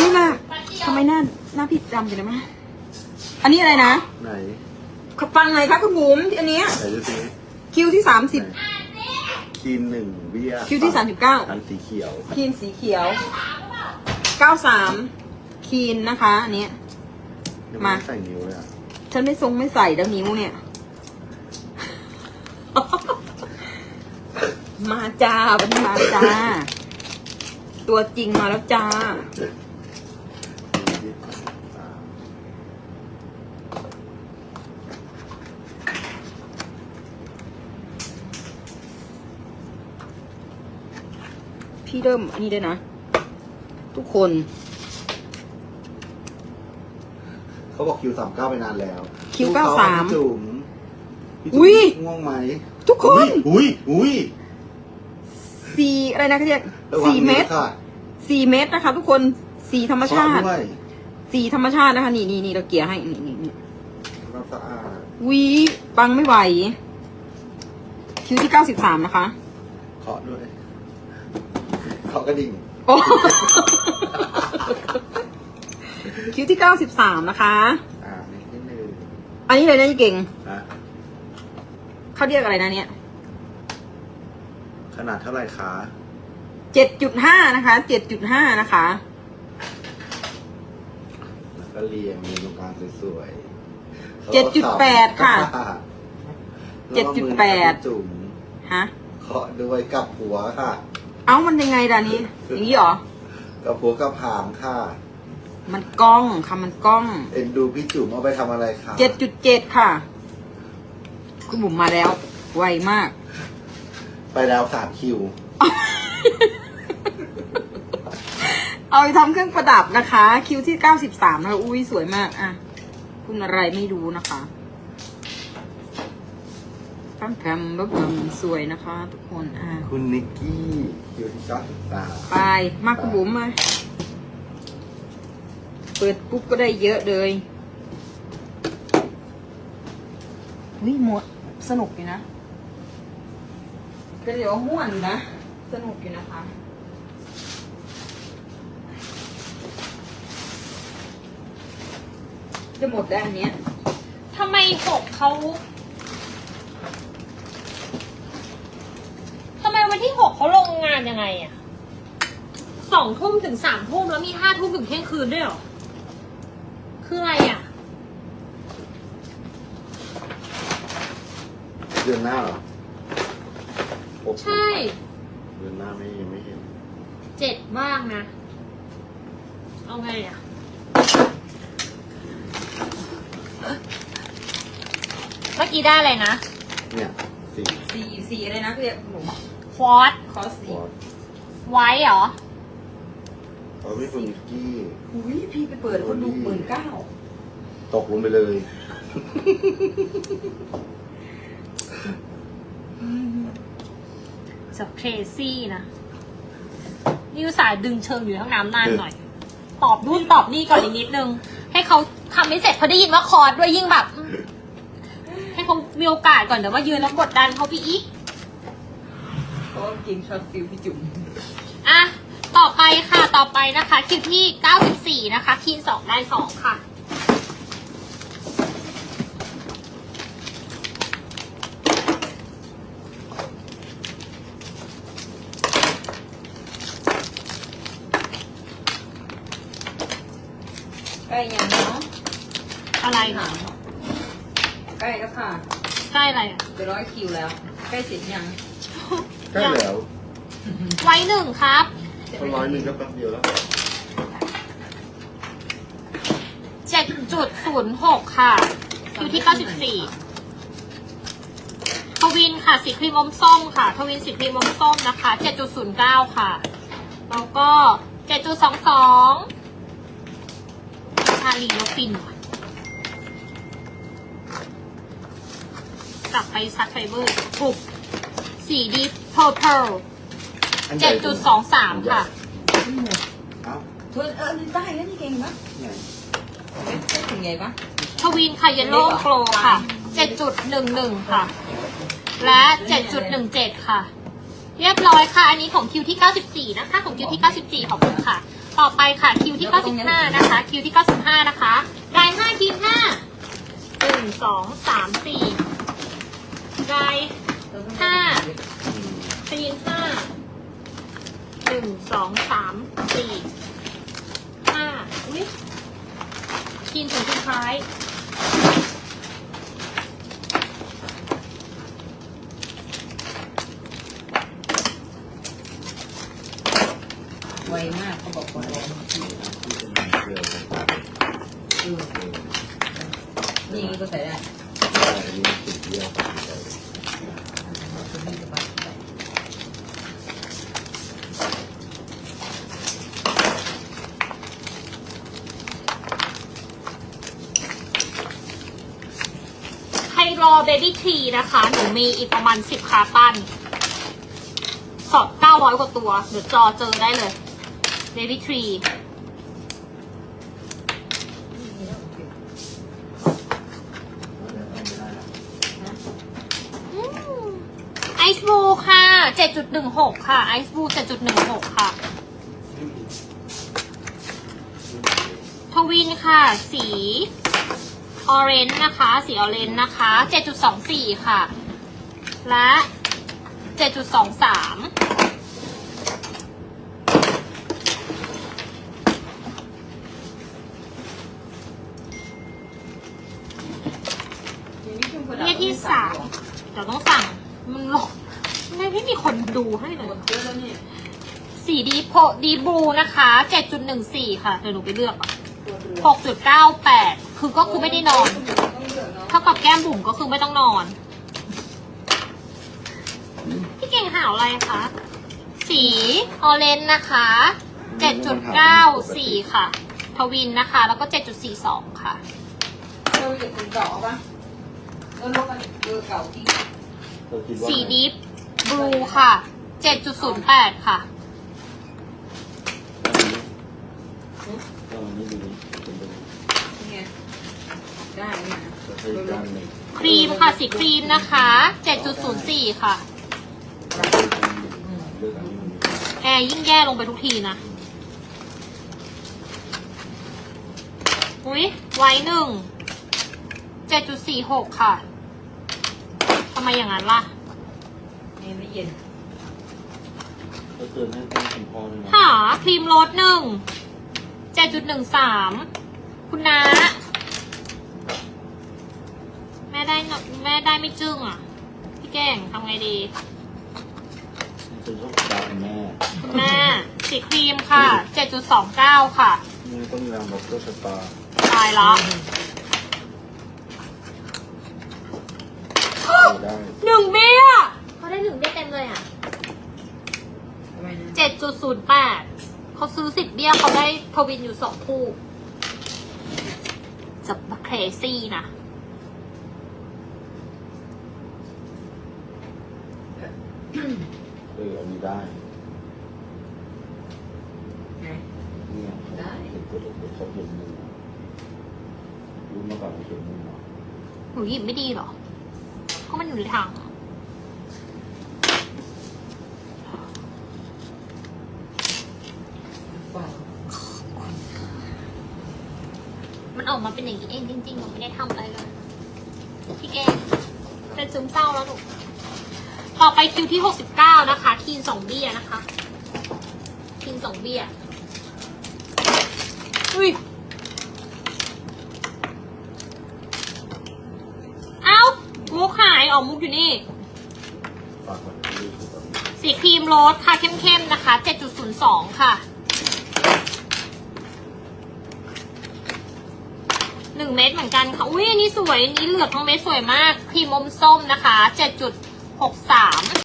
อุ้ยหน้าทำไมหน้าหน้าพี่ดำอยู่นะมะอันนี้อะไรนะไหนฟังหน่อยคะคุณบุ๋มอันเนี้ยไหนดูสิคิวที่สามสิบคีนหนึ่งเบี้ยคิวที่39อันสีเขียวคีนสีเขียวเก้าสามคีนนะคะอันเนี้ยยังมาไใส่นิ้วเลยอะฉันไม่ทรงไม่ใส่แล้วนิ้วเนี่ย มาจ้าบันมาจ้า ตัวจริงมาแล้วจ้า ยี่สิบสาม พี่เริ่มอันนี้ด้วยนะ ทุกคน เขาบอกคิวสามเก้าไปนานแล้วคิวดูเขเก้าสามพี่จุ๋มพี่อุ๊จุ๋ยมง่วงไหมทุกคนอุ้ยอุ้ยสี่อะไรนะเขาเรียกระวังสี่เมตรนิ้วค่ะสี่เมตรนะคะ ทุกคนสี่ธรรมชาติเคะด้วยสี่ธรรมชาตินะคะนี่นี่นี่เราเกลี่ยให้นี่นี่นี่ความสะอาดวีปังไม่ไหว คิวที่เก้าสิบสามนะคะ เคาะด้วย เคาะกระดิ่งโอ้ คิวที่เก้าสิบสามนะคะ อ่านิดนึงอันนี้เลยนะยี่เก่งอะเขาเรียกอะไรนะเนี่ยขนาดเท่าไหร่คะเจ็ดจุดห้านะคะเจ็ดจุดห้านะคะ แล้วก็เรียงมีตรงกลางสวยๆเจ็ดจุดแปดค่ะเจ็ดจุดแปดจุ๋มฮะ เคาะด้วยกับหัวค่ะ เอ้ามันยังไงล่ะนี้ อย่างนี้เหรอ กับหัวกับหางค่ะ มันกล้องค่ะมันกล้อง เอ็นดูพี่จุ๋มเอาไปทำอะไรคะเจ็ดจุดเจ็ดค่ะ คุณบุ๋มมาแล้ว ไวมาก ไปแล้วสามคิว เอาไปทำเครื่องประดับนะคะ คิวที่เก้าสิบสามนะคะอุ้ยสวยมาก อะ คุณอะไรไม่รู้นะคะ ตั้งแคมแบบสวยนะคะ ทุกคนอะคุณนิกกี้คิวที่เก้าสิบสามไปมาคุณบุ๋มมาเปิดปุ๊บก็ได้เยอะเลยวิหมดสนุกอยู่นะก็เดี๋ยวม่วนอยู่นะ สนุกอยู่นะคะจะหมดแล้วอันเนี้ยทำไมหกเขาทำไมวันที่หก เขาลงงานยังไงอะสองทุ่มถึงสามทุ่มแล้วมีห้าทุ่มถึงเที่ยงคืนด้วยเหรอ คืออะไรอะเดือนหน้าเหรอหกใช่เดือนหน้าไม่ยังไม่เห็น เจ็ดบ้างนะ เอาไงอะเมื่อกี้ได้อะไรนะ เนี่ยสี่สีสีอะไรนะเรียกหนู ควอตคอสสีวอตไว้เหรอเขาไม่คุณนิกกี้ อุ้ยพี่ไปเปิดคนดูหมื่นเก้าตกลงไปเลย จะเครซี่นะนี่อุตส่าห์ดึงเชิงอยู่ทั้งน้ำนานหน่อย ตอบนู่นตอบนี่ก่อนอีกนิดนึง ให้เขาทำไม่เสร็จพอได้ยินว่าคอร์ดด้วยยิ่งแบบอืมให้เขามีโอกาสก่อนเดี๋ยวว่ายืนแล้วกดดันเขาพี่อีกเพ ราะว่าจริงช็อตฟิลพี่จุ๋มอะ ต่อไปค่ะ ต่อไปนะคะ คิวที่ 94 นะคะคีนสองได้สองค่ะ ใกล้ยังเนาะอะไรค่ะใกล้แล้วค่ะ ใกล้อะไรอะไปร้อยคิวแล้ว ใกล้เสร็จยัง ใกล้แล้วไว้หนึ่งครับก็ร้อยหนึ่งก็แป๊บเดียวแล้ว7.06ค่ะคิวที่94ทวินค่ะสีครีมอมส้มค่ะ ทวินสีครีมอมส้มนะคะ7.09ค่ะ แล้วก็7.22ชาลีแล้วฟินว่ะกลับไปซัดไฟเบอร์ปลุก สีดีเพอร์เพลอันใหญ่7.23ค่ะ เอ้าเธอเออได้แล้วนี่เก่งปะไหนได้ถึงไงปะทวินค่ะเยลโล่โกลค่ะ 7.11 ค่ะ และ 7.17 ค่ะ เรียบร้อยค่ะ อันนี้ของคิวที่ 94 นะคะ ของคิวที่ 94 ขอบคุณค่ะ ต่อไปค่ะคิวที่ 95 นะคะ คิวที่ 95 นะคะราย5ทีม5 1 2 3 4ราย 5ทีม5 1 2 3 4 5อุ้ยทีมถึงสุดท้ายไวมากเขาบอกว่าไวมากเออนี่ก็ใส่ได้นี่สบายใจ ไฮโร เบบี้ทีนะคะ หนูมีอีกประมาณ10คาตันสอบ900กว่าตัวเดี๋ยวจอเจอได้เลยเบบี้ทีไอซ์บูค่ะ7.16ค่ะไอซ์บู7.16ค่ะทวินค่ะ สี ออเรนจ์นะคะ สีออเรนจ์นะคะ 7.24 ค่ะ และ 7.23เนี่ยที่สามเดี๋ยวต้องสั่งมันหลงไม่ไม่มีคนดูให้เลยสีดีโพดีบูนะคะ 7.14 ค่ะ เดี๋ยวหนูไปเลือกอะ 6.98 คือก็คือไม่ได้นอนต้องเลือกเนาะเท่ากับแก้มบุ๋มก็คือไม่ต้องนอน พี่เก่งหาวอะไรคะ สีออเรนจ์นะคะ 7.94 ค่ะ ทวินนะคะ แล้วก็ 7.42 ค่ะเราเหยียบคนเก่าเอาปะแล้วลบกันเบอร์เก่าที่สีดิฟบลูค่ะ 7.08 ค่ะ ไงได้เนี่ยครีมค่ะสีครีมนะคะ 7.04 ค่ะแอร์ยิ่งแย่ลงไปทุกทีนะ อุ้ยไว้หนึ่ง 7.46 ค่ะ ทำไมอย่างนั้นล่ะนี่ไม่เย็นก็เตือนให้ต้องคุณพ่อด้วยนะหาครีมรสหนึ่ง 7.13คุณน้าแม่ได้นแม่ได้ไม่จึ้งอะ พี่แก่งทำไงดี เป็นโชคชะตาคุณแม่คุณแม่สีครีมค่ะ7.29ค่ะ นี่ต้องยอมรับโชคชะตาตายละได้หนึ่งเบี้ยเขาได้หนึ่งเบี้ยเต็มเลยอะทำไมนะ7.08 เขาซื้อสิบเบี้ยเขาได้ทวินอยู่สองคู่จะเครซี่นะเอออันนี้ได้ไงเนี่ยได้เห็นตัวเด็กๆเขาเห็นมือรู้มาก่อนไม่เห็นมือเหรอหนูหยิบไม่ดีเหรอเพราะมันอยู่ในถัง เปล่า มัน ออกมาเป็นอย่างนี้เองจริงๆหนูไม่ได้ทำอะไรเลยพี่แกเป็นซึมเศร้าแล้วหนูต่อไปคิวที่หกสิบเก้านะคะทีนสองเบี้ยนะคะทีนสองเบี้ยอุ้ยเอ้ามุกหายออกมุกอยู่นี่ฝากก่อนที่ดูตอนนี้สีครีมโรสค่ะเข้มๆนะคะ 7.02 ค่ะ หนึ่งเม็ดเหมือนกันค่ะ อุ้ยอันนี้สวยอันนี้เหลือกทั้งเม็ดสวยมากครีมอมส้มนะคะ7.63